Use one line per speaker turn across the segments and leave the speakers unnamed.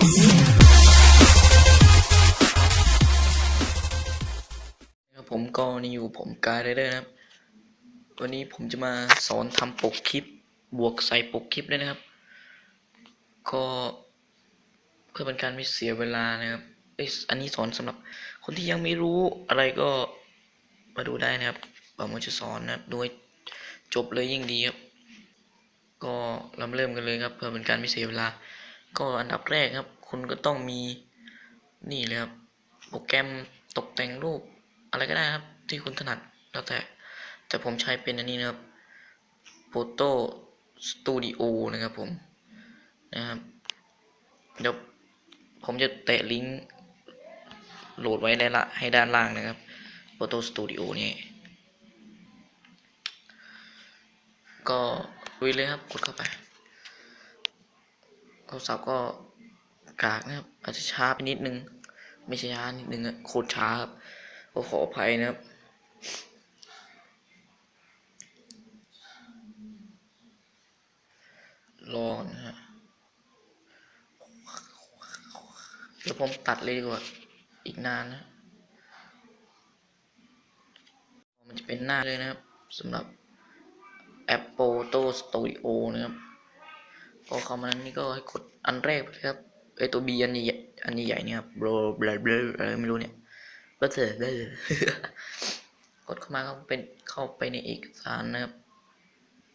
ผมก็นี่อยู่ผมกายไรเดอร์นะครับ วันนี้ผมจะมาสอนทำปกคลิป บวกใส่ปกคลิปด้วยนะครับ ก็เพื่อเป็นการไม่เสียเวลานะครับเอ้อันนี้สอนสำหรับคนที่ยังไม่รู้อะไรก็มาดูได้นะครับผมจะสอนนะครับโดยจบเลยยิ่งดีครับ ก็เรามาเริ่มกันเลยครับ เพื่อเป็นการไม่เสียเวลา ก็อันดับแรกครับ คุณก็ต้องมีนี่เลยครับโปรแกรมตกแต่งรูปอะไรก็ได้ครับ ที่คุณถนัดแล้วแต่แต่ผมใช้เป็นอันนี้นะครับ Photo Studio นะครับผมนะครับเดี๋ยวผมจะแตะลิงก์โหลดไว้ได้ละให้ด้านล่างนะครับ Photo Studio นี่ก็ลุยเลยครับกดเข้าไป โทรศัพท์ก็กากนะครับ อาจจะช้าไปนิดนึง ไม่ใช่ช้านิดนึงอะโคตรช้าครับก็ขออภัยนะครับรอนะฮะเดี๋ยวผมตัดเลยดีกว่า อีกนานนะ มันจะเป็นหน้าเลยนะครับสำหรับแอป Photo Studio นะครับ พอเข้ามานั้นนี่ก็ให้กดอันแรกไปเลยครับไอตัว B อันใหญ่อันใหญ่ๆเนี่ยครับบลบลบลอะไรไม่รู้เนี่ยก็เถอได้เลยกดเข้ามาก็เป็นเข้าไปในเอกสารนะครับ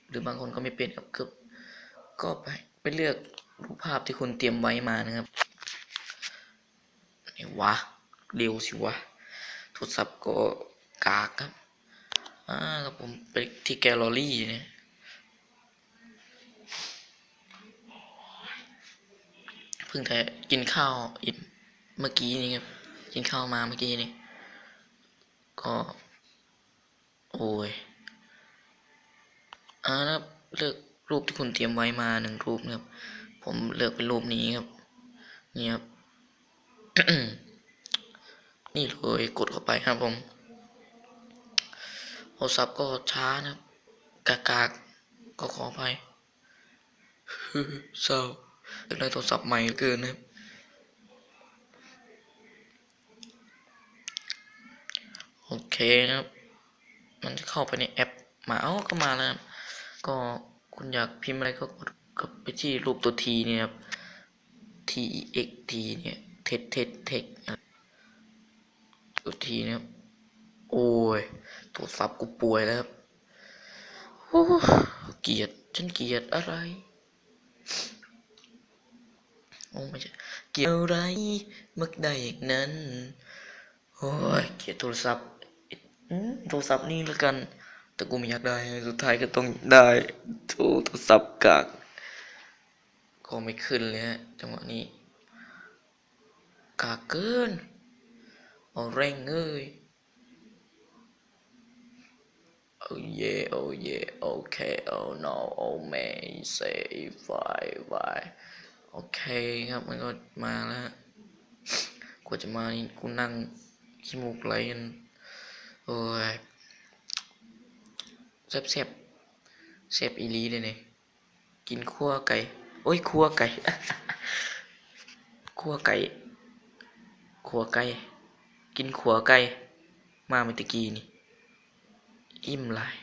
หรือบางคนก็ไม่เป็นครับคือก็ไปไปเลือกรูปภาพที่คุณเตรียมไว้มานะครับไหนวะเร็วสิวะโทรศัพท์ก็กากครับอ่าแล้วผมไปที่แกลเลอรี่เนี่ย เพิ่งแต่กินข้าวอิ่มเมื่อกี้นี่ครับกินข้าวมาเมื่อกี้นี่ก็โอ้ยอ่านะครับเลือกรูปที่คุณเตรียมไว้มาหนึ่งรูปนะครับ ผมเลือกเป็นรูปนี้ครับนี่ครับนี่เลยกดเข้าไปครับผมโทรศัพท์ก็ช้านะครับ กากากๆก็ขออภัยเศร้า อยากได้โทรศัพท์ใหม่เหลือเกินนะครับโอเคนะครับ มันจะเข้าไปในแอปมาเอ้าก็มาแล้วนะก็คุณอยากพิมพ์อะไรก็กดกดไปที่รูปตัวทีเนี่ยครับ T E X T เนี่ยเทสเทสเทคตัวทีนะครับ โอ้ยโทรศัพท์กูป่วยแล้วครับโอ้เกียดฉันเกียดอะไร โอ้ไม่ใช่เกลียดอะไรมักได้อย่างนั้น โอ้ยเกลียดโทรศัพท์โทรศัพท์นี่ล้วกัน แต่กูไม่อยากได้ สุดท้ายก็ต้องได้โทรศัพท์กากก็ไม่ขึ้นเลยฮะจังหวะนี้ กากเกินเอาเร่งเอ้ยโอ้เย่โอ้เย่โอเคโอ้ no โอ้ may say why why โอเคครับมันก็มาแล้วฮะกว่าจะมานี่กูนั่งขี้มูกไหลกันโอ้ยแซ่บแซ่บแซ่บอีลีเลยเนี่ยกินคั่วไก่ โอ้ยคั่วไก่คั่วไก่คั่วไก่ กินขัวไก่ มาเมื่อตะกี้นี่ อิ่มลาย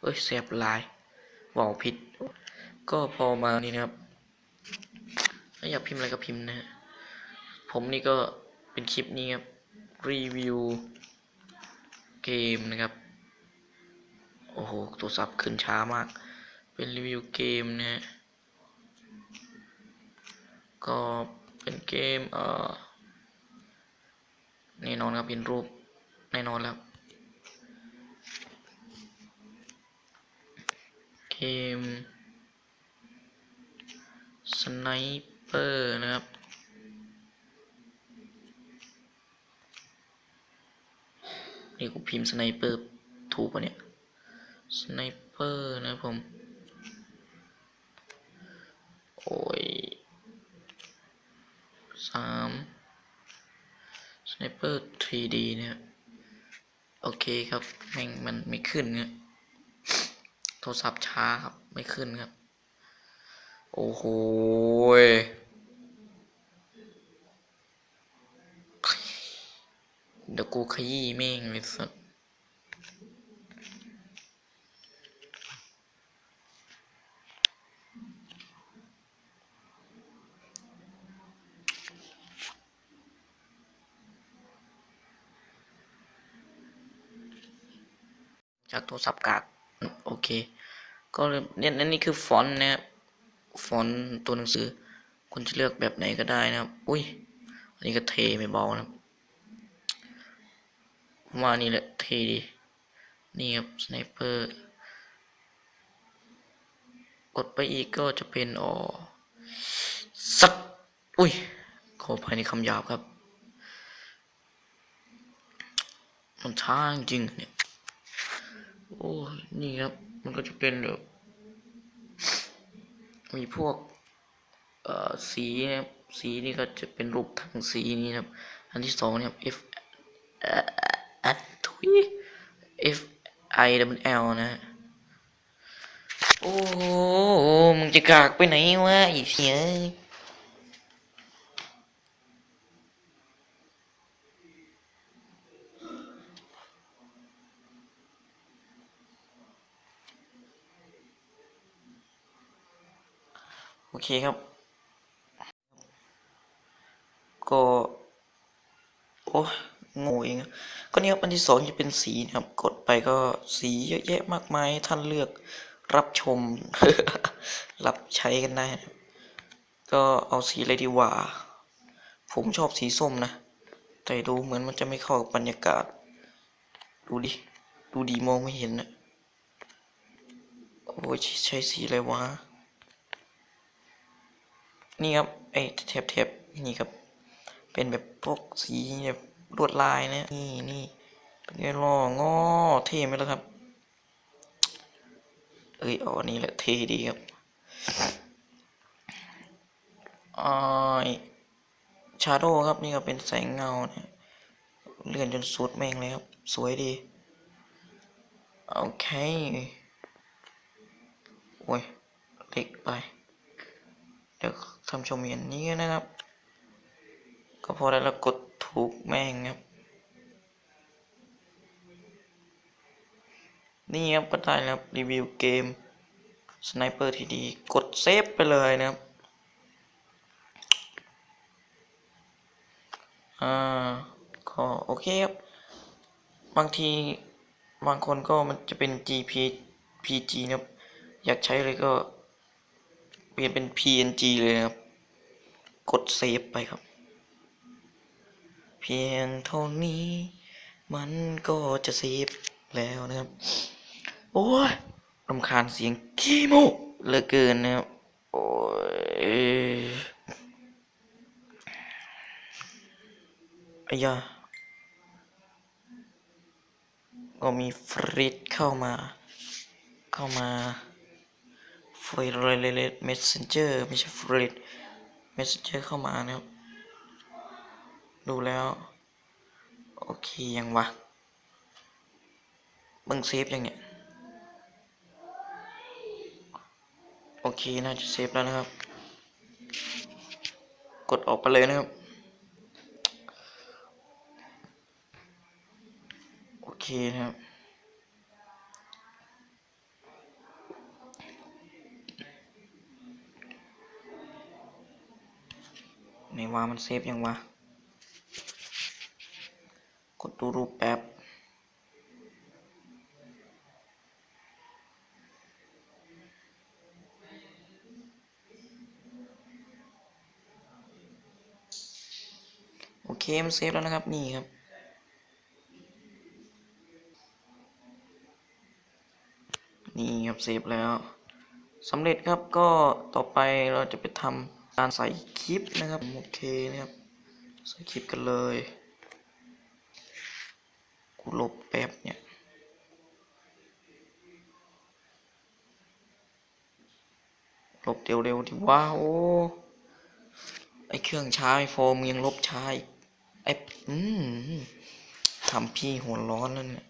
เอ้ยแสบลายว่าผิด ก็พอมานี่นะครับ ถ้าอยากพิมพ์อะไรก็พิมพ์นะฮะผมนี่ก็เป็นคลิปนี้ครับ รีวิว เกมนะครับ โอ้โหโทรศัพท์ขึ้นช้ามาก เป็นรีวิวเกมนะฮะ ก็เป็นเกม เอ่อ แน่นอนครับเป็นรูป แน่นอนแล้ว เกมสไน เปอร์นะครับ นี่กูพิมพ์สไนเปอร์ถูกปะเนี่ย สไนเปอร์นะครับผม โอ้ยสามสไนเปอร์ 3D เนี่ย โอเคครับ แม่งมันไม่ขึ้นเนี่ยโทรศัพท์ช้าครับ ไม่ขึ้นครับ โอ้โหเดี๋ยวกูขยี้แม่งเลยสัสจากโทรศัพท์กากโอเค ก็เนี่ยนี่คือฟอนต์นะครับ ฟอนต์ตัวหนังสือ คุณจะเลือกแบบไหนก็ได้นะครับ อุ้ย อันนี้ก็เทไม่เบานะครับมานี่แหละเทดี นี่ครับสไนเปอร์ กดไปอีกก็จะเป็นอ๋อสัตว์อุ้ย ขอภัยในคำหยาบครับ มันช้าจริงเนี่ย โอ้ นี่ครับ มันก็จะเป็นแบบ มีพวกเอ่อสีนะครับสีนี่ก็จะเป็นรูปทางสีนี่นะครับ อันที่สองเนี่ย F อ่อทุย F I W L นะ โอ้มึงจะกากไปไหนวะอีเสีย เคครับ ก็โอ้โง่เองก็เนี่ยครับอันที่สองจะเป็นสีนะครับ กดไปก็สีเยอะแยะมากมายท่านเลือกรับชม รับใช้กันได้นะก็เอาสีอะไรดีกว่า ผมชอบสีส้มนะ แต่ดูเหมือนมันจะไม่เข้ากับบรรยากาศ ดูดิ ดูดีมองไม่เห็นนะ โอ้ยใช้สีอะไรวะ นี่ครับไอ้แถบแถบนี่ครับ เป็นแบบพวกสีแบบลวดลายนะนี่นี่เป็นไงล่องอเท่ไหมล่ะครับ เอ้ยอ๋อนี่แหละเท่ดีครับอ่าชาโดครับนี่ก็เป็นแสงเงาเนี่ยเลื่อนจนสุดแม่งเลยครับ สวยดี โอเค โอ้ยเล็กไป เดี๋ยวทำชมเห็นนี้นะครับ ก็พอได้แล้วกดถูกแม่งครับ นี่ครับก็ได้แล้วรีวิวเกมสไนเปอร์ที่ดีกดเซฟไปเลยนะครับอ่าก็โอเคครับ บางทีบางคนก็มันจะเป็น GP PG นะครับ อยากใช้เลยก็ ลี่ยนเป็น PNG เลยนะครับ กดเซฟไปครับ เพียงเท่านี้ มันก็จะเซฟแล้วนะครับ โอ้ยรำคาญเสียงขี้โมกเหลือเกินนะครับ โอ้ยอายาก็มีฟริดเข้ามา เข้ามา ฟริดเลเมสเซนเจอร์ไม่ใช่ฟริดเมสเซนเจอร์เข้ามานะครับ ดูแล้ว โอเคยังวะมึงเซฟยังเนี่ย โอเค น่าจะเซฟแล้วนะครับ กดออกไปเลยนะครับ โอเคนะครับ นวามันเซฟยังวะ กดดูรูปแป๊บโอเคมันเซฟแล้วนะครับ นี่ครับนี่ครับเซฟแล้วสำเร็จครับก็ต่อไปเราจะไปทำ การใส่คลิปนะครับโอเคนะครับใส่คลิปกันเลยกูลบแป๊บเนี่ยลบเร็วๆดิว้าโอ้ไอเครื่องช้าไอโฟมยังลบช้าอีกไออืมทำพี่หัวร้อนแล้วเนี่ย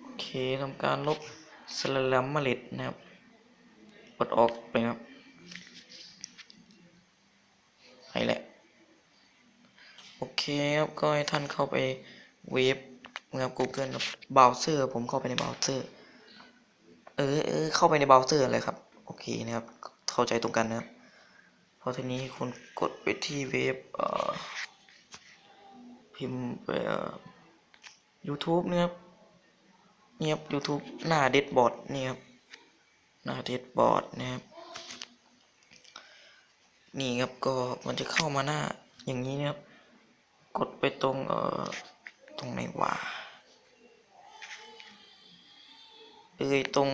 โอเคทำการลบสลัมเมล็ดนะครับ กดออกไปครับไปแหละ โอเคครับก็ให้ท่านเข้าไปเว็บนะครับ Google ครับเบราว์เซอร์ ผมเข้าไปในเบราว์เซอร์ เออเออเข้าไปในเบราว์เซอร์เลยครับ โอเคนะครับ เข้าใจตรงกันนะครับพอทีนี้คุณกดไปที่เว็บเอ่อพิมพ์ไปเอ่อ YouTube นะครับเนี่ยครับ YouTube หน้าเดดบอร์ดนี่ครับ หน้าเดดบอร์ดนะครับ นี่ครับก็มันจะเข้ามาหน้าอย่างนี้นะครับ กดไปตรงเอ่อตรงไหนวะเอ้ยตรง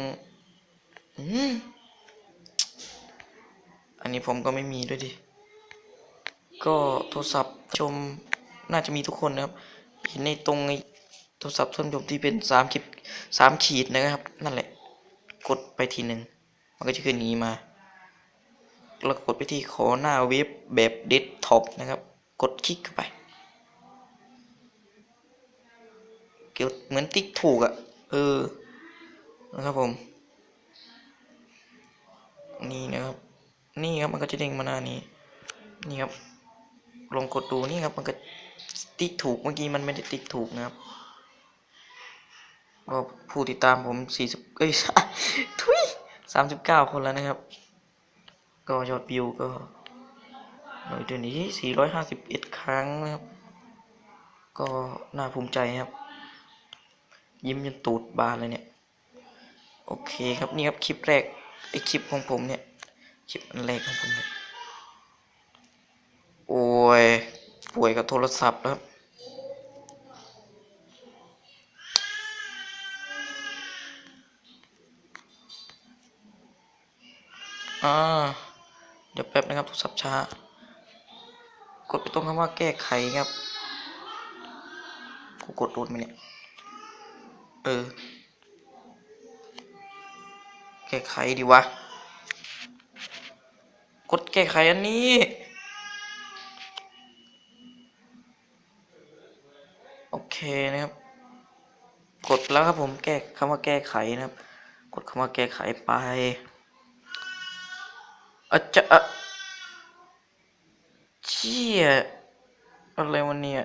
อืมอันนี้ผมก็ไม่มีด้วยดิ ก็โทรศัพท์ชมน่าจะมีทุกคนนะครับ เห็นในตรงไอ้โทรศัพท์ท่านชมที่เป็นสามขีดสามขีดนะครับ นั่นแหละ กดไปทีหนึ่งมันก็จะขึ้นอย่างนี้มา แล้วกดไปที่ขอหน้าเว็บแบบเดสก์ท็อปนะครับ กดคลิกเข้าไป เกี่ยวเหมือนติ๊กถูกอะ่ะ เออ นะครับผม นี่นะครับ นี่ครับมันก็จะเด้งมาหน้านี้ นี่ครับ ลองกดดูนี่ครับมันก็ติ๊กถูกเมื่อกี้มันไม่ได้ติ๊กถูกนะครับ ก็ผู้ติดตามผมสี่สิบเอ้ยทุยสามสิบเก้าคนแล้วนะครับ ก็ยอดวิวก็โดยเดือนนี้สี่ร้อยห้าสิบเอ็ดครั้งนะครับ ก็น่าภูมิใจครับ ยิ้มจนตูดบานเลยเนี่ย โอเคครับนี่ครับคลิปแรกไอคลิปของผมเนี่ย คลิปอันแรกของผมเนี่ย โอ้ยป่วยกับโทรศัพท์แล้วครับ อ่า เดี๋ยวแป๊บนะครับโทรศัพท์ช้า กดไปตรงคำว่าแก้ไขครับ กูกดโดนไหมเนี่ย เออ แก้ไขดีวะ กดแก้ไขอันนี้ โอเคนะครับ กดแล้วครับผมแก้คำว่าแก้ไขนะครับ กดคำว่าแก้ไขไป อาจจะอะเชี่ยอะไรวันเนี่ย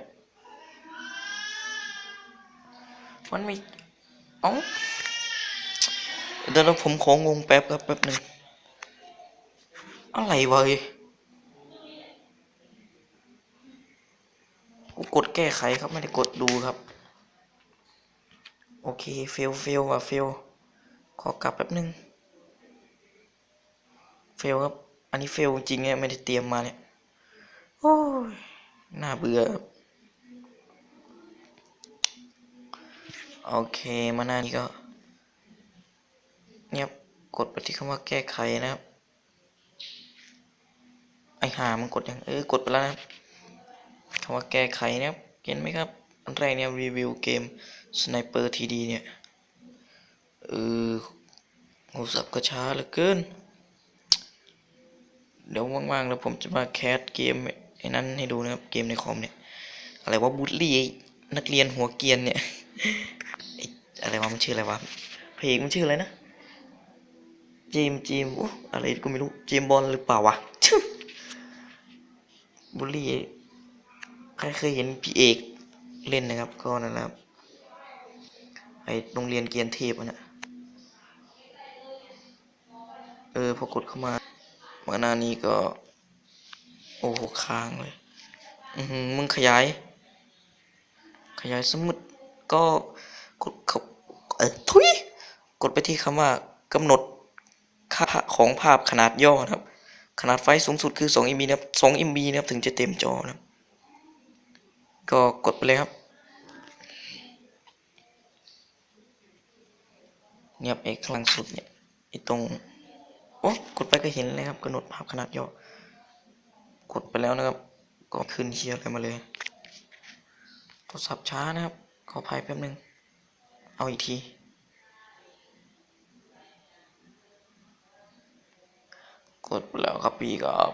มันมีเอ้าเดี๋ยวผมของงงแป๊บครับแป๊บหนึ่งอะไรวะเอ้กูกดแก้ไขครับไม่ได้กดดูครับ โอเคเฟลเฟลว่ะเฟลขอกลับแป๊บหนึ่ง เฟลครับ อันนี้เฟลจริงเนี่ยไม่ได้เตรียมมาเนี่ย โอ้ย น่าเบื่อครับโอเค มาหน้านี้ก็ เนี่ยครับกดไปที่คำว่าแก้ไขนะครับ ไอหามันกดยัง เออ กดไปแล้วนะครับคำว่าแก้ไขนะครับ เห็นไหมครับ อันแรกเนี่ยรีวิวเกม Sniper TD เนี่ย เออโทรศัพท์ก็ช้าเหลือเกิน เดี๋ยวว่างๆแล้วผมจะมาแคสเกมไอ้นั้นให้ดูนะครับเกมในคอมเนี่ย อะไรว่าบูลลี่นักเรียนหัวเกียนเนี่ยอะไรวะมันชื่ออะไรวะเพลงมันชื่ออะไรนะเจมเจมโอ้อะไรก็ไม่รู้เจมบอลหรือเปล่าวะบูลลี่ใครเคยเห็นพี่เอกเล่นนะครับ ก็นั่นแหละครับไอโรงเรียนเกียนเทพนะเออพอกดเข้ามา มาหน้านี้ก็ โอ้โหค้างเลยอืมึงขยาย ขยายสมุดก็กดเขาเออทุยกดไปที่คำว่ากำหนดค่าของภาพขนาดย่อนะครับ ขนาดไฟสูงสุดคือ2 MB นะครับ2 MB นะครับถึงจะเต็มจอนะก็กดไปเลยครับเนี่ยไอ้ข้างสุดเนี่ยไอ้ตรง โอ้กดไปก็เห็นเลยครับกำหนดภาพขนาดย่อกดไปแล้วนะครับ ก็ขึ้นเชียร์อะไรมาเลยโทรศัพท์ช้านะครับ ขออภัยแป๊บนึง เอาอีกที กดไปแล้วครับพี่ครับ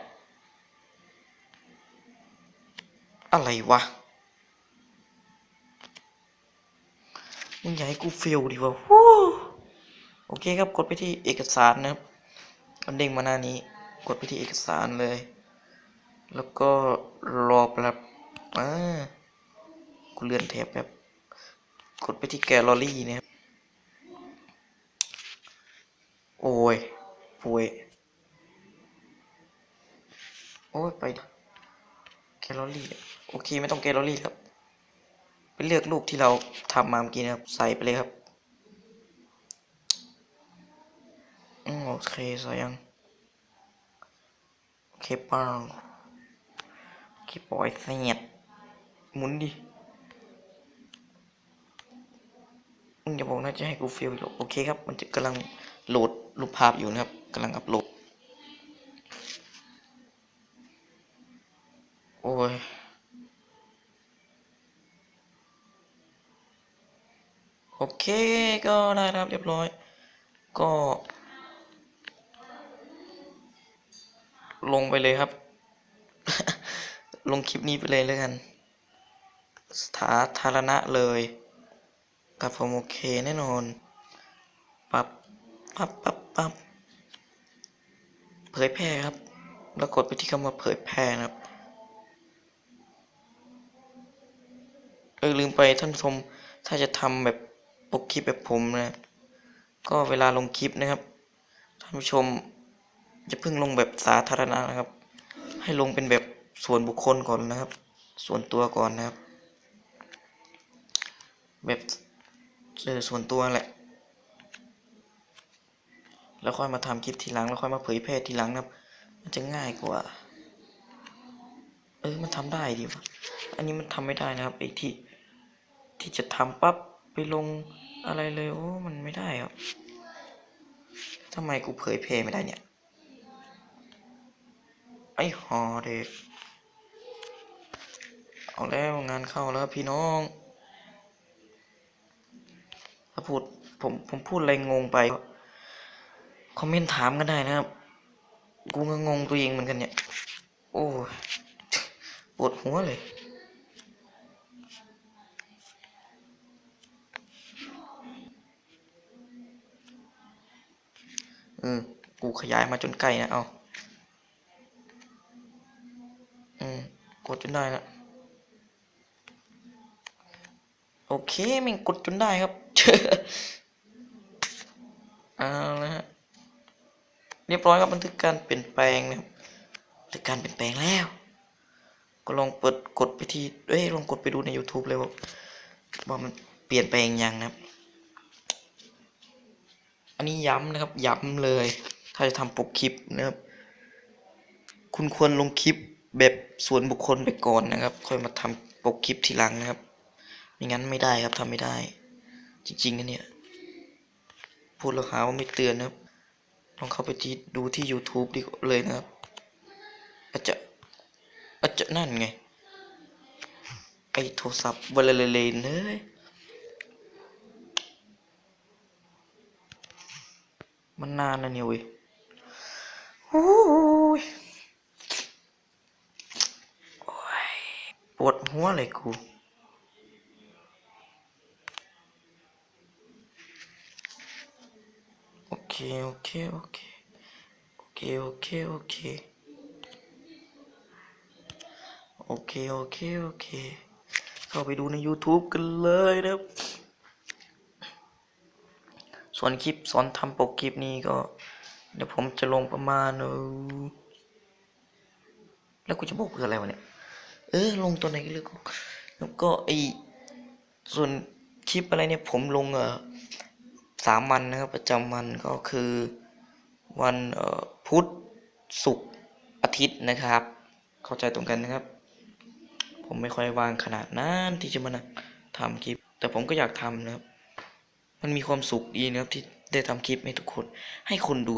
อะไรวะ มึงอยากให้กูเฟลดีวะโอเคครับ กดไปที่เอกสารนะครับ มันเด้งมาหน้านี้ กดไปที่เอกสารเลย แล้วก็รอแป๊บอ่ากูเลื่อนแทบแบบกดไปที่แกลเลอรี่นะครับโอ้ยป่วย โอ้ย ไปแกลเลอรี่ โอเค ไม่ต้องแกลเลอรี่ครับ ไปเลือกรูปที่เราทำมาเมื่อกี้นะครับ ใส่ไปเลยครับ อืม โอเคใส่ยังโอเคปังโอเคปล่อยเสียดหมุนดิมึงอย่าบอกนะจะให้กูฟิลหรอกโอเคครับ มันจะกำลังโหลดรูปภาพอยู่นะครับกำลังอัปโหลดโอ้ยโอเคก็ได้ครับเรียบร้อย ลงคลิปนี้ไปเลยแล้วกันสาธารณะเลยกับผมโอเคแน่นอนปับปับปับปับเผยแพร่ครับ แล้วกดไปที่คำว่าเผยแพร่นะครับเออลืมไปท่านผู้ชมถ้าจะทำแบบปกคลิปแบบผมนะก็เวลาลงคลิปนะครับ ท่านผู้ชมจะเพิ่งลงแบบสาธารณะนะครับ ให้ลงเป็นแบบ ส่วนบุคคลก่อนนะครับ ส่วนตัวก่อนนะครับ แบบเออส่วนตัวแหละ แล้วค่อยมาทำคลิปทีหลัง แล้วค่อยมาเผยแพร่ทีหลังนะครับ มันจะง่ายกว่า เออ มันทำได้ดีวะอันนี้มันทำไม่ได้นะครับไอ้ที่ที่จะทำปั๊บไปลงอะไรเลยโอ้ มันไม่ได้ครับทำไมกูเผยแพร่ไม่ได้เนี่ย ไอ้หอเด็ก เอาแล้วงานเข้าแล้วพี่น้องถ้าพูดผมผมพูดอะไรงงไปคอมเมนต์ถามกันได้นะครับ กูก็งงตัวเองเหมือนกันเนี่ย โอ้ปวดหัวเลย เออ กูขยายมาจนใกล้นะ เอา อืม กดจนได้แล้ว โอ เคแม่งกดจนได้ครับเอาละฮะเรียบร้อยครับบันทึกการเปลี่ยนแปลงนะครับบันทึกการเปลี่ยนแปลงแล้ว ก็ลองเปิดกดไปที่เอ้ยลองกดไปดูใน YouTube เลยว่าว่ามันเปลี่ยนแปลงยังนะครับ อันนี้ย้ำนะครับ ย้ำเลย ถ้าจะทำปกคลิปนะครับ คุณควรลงคลิปแบบส่วนบุคคลไปก่อนนะครับ ค่อยมาทำปกคลิปทีหลังนะครับ ไม่งั้นไม่ได้ครับทำไม่ได้ จริงๆนะเนี่ย พูดแล้วหาว่าไม่เตือนนะครับ ลองเข้าไปที่ดูที่ YouTube ดีกเลยนะครับอาจจะอาจจะนั่นไง ไอโทรศัพท์เวลาเลนเฮ้ยมันนานนะเนี่ยเว้ยโอ้ยปวดหัวเลยกู โอเค โอเค โอเค โอเค โอเค โอเค โอเค โอเค เข้าไปดูใน YouTube กันเลยนะครับ ส่วนคลิปสอนทำปกคลิปนี้ก็ เดี๋ยวผมจะลงประมาณ แล้วกูจะบอกเพื่ออะไรวะเนี่ย เออ ลงตัวไหนก็เลือกแล้วก็ไอส่วนคลิปอะไรเนี่ยผมลงเออ สามวันนะครับประจำวันก็คือวันพุธศุกร์อาทิตย์นะครับ เข้าใจตรงกันนะครับ ผมไม่ค่อยว่างขนาดนั้นที่จะมานั่งทำคลิป แต่ผมก็อยากทำนะครับ มันมีความสุขดีนะครับที่ได้ทำคลิปให้ทุกคน ให้คนดู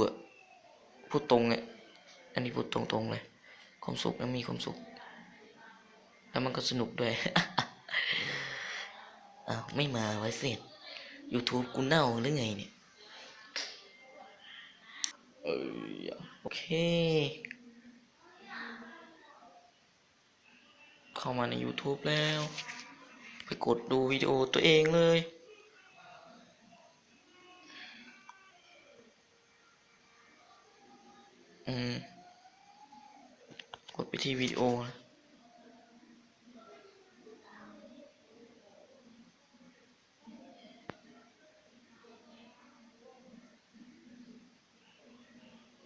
พูดตรงเลยอันนี้พูดตรงๆเลย ความสุขแล้วมีความสุข แล้วมันก็สนุกด้วยอ้าวไม่มาไว้เสร็จ YouTube กูเน่าหรือไงเนี่ย เออโอเค เข้ามาใน YouTube แล้ว ไปกดดูวิดีโอตัวเองเลยอืมกดไปที่วิดีโอนะ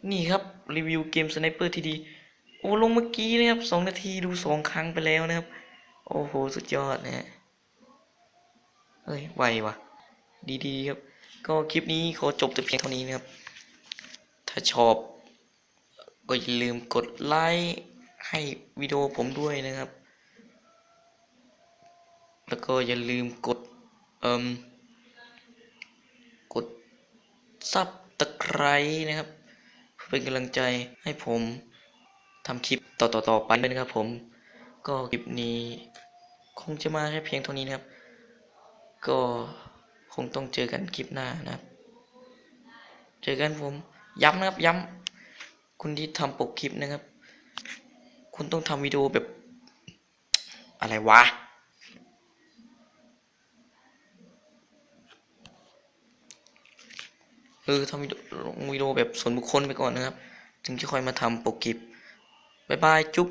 นี่ครับรีวิวเกมสไนเปอร์ที่ดี โอ้ลงเมื่อกี้นะครับสองนาทีดูสองครั้งไปแล้วนะครับ โอ้โหสุดยอดนะฮะเฮ้ยไวว่ะดีๆครับ ก็คลิปนี้ขอจบแต่เพียงเท่านี้นะครับ ถ้าชอบ ก็อย่าลืมกดไลค์ให้วิดีโอผมด้วยนะครับ แล้วก็อย่าลืมกดเอ่มกดซับตะไคร้นะครับ เป็นกำลังใจให้ผมทำคลิปต่อๆๆไปด้วยนะครับ ผม ก็คลิปนี้ คงจะมาแค่เพียงเท่านี้นะครับ ก็คงต้องเจอกันคลิปหน้านะครับ เจอกันผมย้ำนะครับย้ำคุณที่ทำปกคลิปนะครับ คุณต้องทำวิดีโอแบบ อะไรวะ เออทำวิดีโอแบบส่วนบุคคลไปก่อนนะครับ ถึงจะค่อยมาทำปกิบบ๊ายบายจุ๊บ